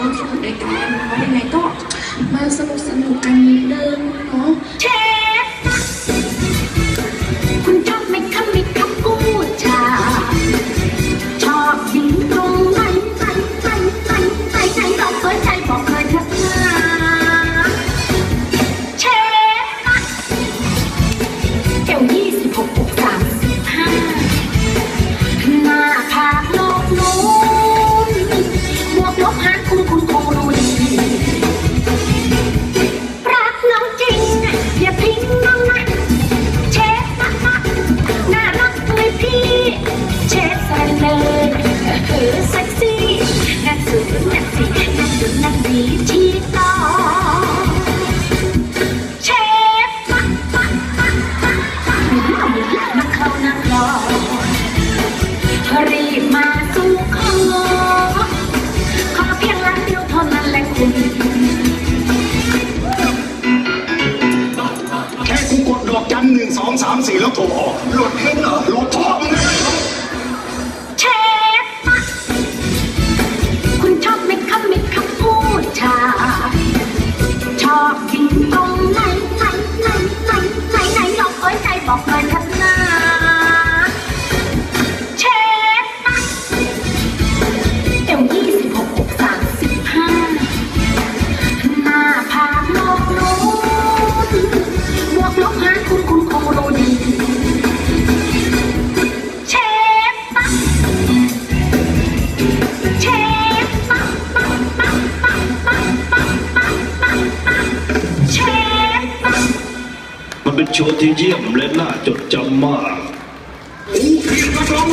ร่วมสนุกด้วยกันว่ายังไงก็มาสนุกสนุกกันนิดนึงเนาะ เออเซ็กซี่นักสืบนักสีนักสืบนักดีที่ต่อเชฟนะนะนะนะนะนักเข้านักรอรีบมาสู่ขอขอเพียงรักเดียวเท่านั้นแหละคุณแค่กูกดดอกจันหนึ่งสองสามสี่แล้วโทรออกโหลดเองเหรอโหลด Okay. โชว์ที่เยี่ยมและน่าจดจำมากกูเพียงกร้อง